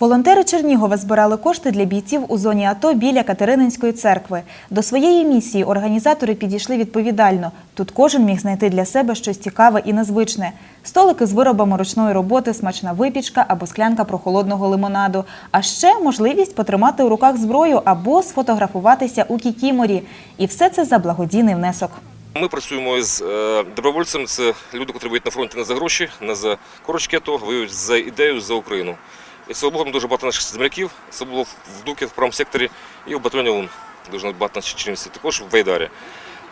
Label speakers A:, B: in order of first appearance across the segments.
A: Волонтери Чернігова збирали кошти для бійців у зоні АТО біля Катерининської церкви. До своєї місії організатори підійшли відповідально. Тут кожен міг знайти для себе щось цікаве і незвичне. Столики з виробами ручної роботи, смачна випічка або склянка прохолодного лимонаду. А ще можливість потримати у руках зброю або сфотографуватися у кікіморі. І все це за благодійний внесок.
B: Ми працюємо з е, добровольцем. Це люди, які воюють на фронті не за гроші, не за корочки АТО, воюють за ідею, за Україну. І слава Богу, дуже багато наших земляків, це було в Дукі, в правому секторі, і в батальйоні ОУН. Дуже багато наших чеченців, також в Вайдарі.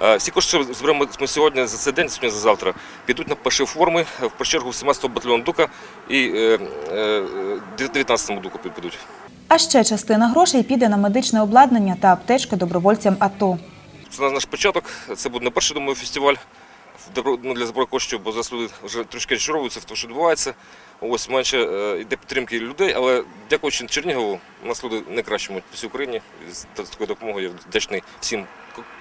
B: Е, Всі кошти, що зберемо ми сьогодні за цей день, сьогодні за завтра, підуть на пошив форми, в першу чергу 17-го батальйону Дука і е, е, 19-му Дуку підуть.
A: А ще частина грошей піде на медичне обладнання та аптечки добровольцям АТО.
B: Це наш початок. Це буде не перший думаю, фестиваль ну, для збору коштів, бо зараз люди вже трошки розчаровуються в тому, що відбувається. Ось менше е, йде підтримки людей, але дякуючи Чернігову, у нас люди не мають по всій Україні. З такою допомогою я вдячний всім,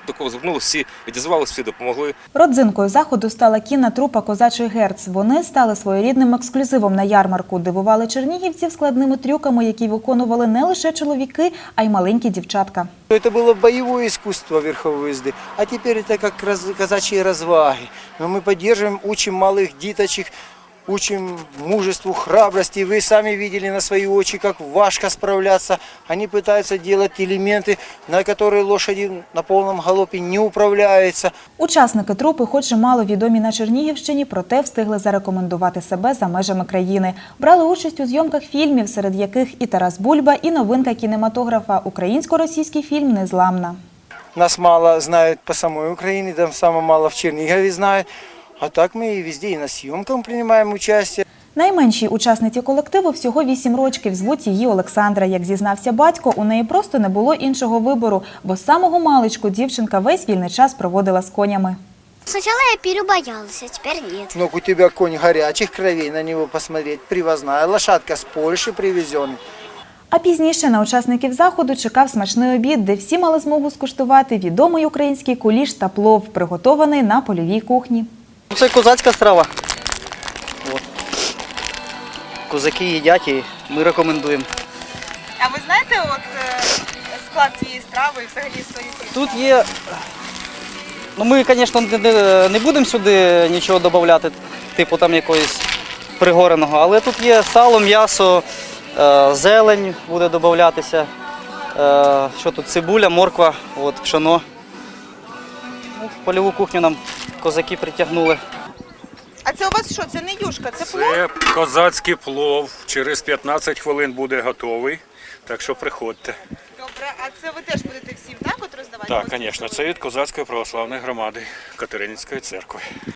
B: до кого звернулися, всі відізвалися, всі допомогли.
A: Родзинкою заходу стала кінна трупа Козачий герц. Вони стали своєрідним ексклюзивом на ярмарку, дивували чернігівців складними трюками, які виконували не лише чоловіки, а й маленькі дівчатка.
C: Это было боевое искусство верховой езды, а теперь это как раз, казачьи разваги. Но мы поддерживаем, учим малых диточек, учим мужеству, храбрости. Вы сами видели на свои очи, как важко справляться. Они пытаются делать элементы, на которые лошади на полном галопе не управляются.
A: Учасники трупи, хоч і мало відомі на Чернігівщині, проте встигли зарекомендувати себе за межами країни. Брали участь у зйомках фільмів, серед яких і Тарас Бульба, і новинка кінематографа українсько-російський фільм Незламна.
C: Нас мало знают по самой Украине, там самое мало в Чернигове знают. А так мы и везде, и на съемках принимаем участие.
A: Найменшій учасниці колективу всього вісім рочків. Звуть її Олександра. Як зізнався батько, у неї просто не було іншого вибору, бо з самого маличку дівчинка весь вільний час проводила з конями.
D: Сначала я перебоялась, а теперь нет.
C: Ну, у тебя конь горячих кровей, на него посмотреть, привозная. Лошадка с Польши привезенная.
A: А пізніше на учасників заходу чекав смачний обід, де всі мали змогу скуштувати відомий український куліш та плов, приготований на польовій кухні.
E: Це козацька страва. От. Козаки їдять і ми рекомендуємо.
F: А ви знаєте от е, склад цієї страви і взагалі цієї?
E: Тут є. Ну ми, звісно, не, не, не будемо сюди нічого додати, типу там якоїсь пригореного, але тут є сало, м'ясо, е, зелень буде додатися. Е, що тут? Цибуля, морква, от, пшено. Ну, в польову кухню нам козаки притягнули.
F: А це у вас що? Це не юшка, це плов?
G: Це козацький плов. Через 15 хвилин буде готовий. Так що приходьте.
F: Добре, а це ви теж будете всім так от роздавати?
G: Так, звісно, це від козацької православної громади Катерининської церкви.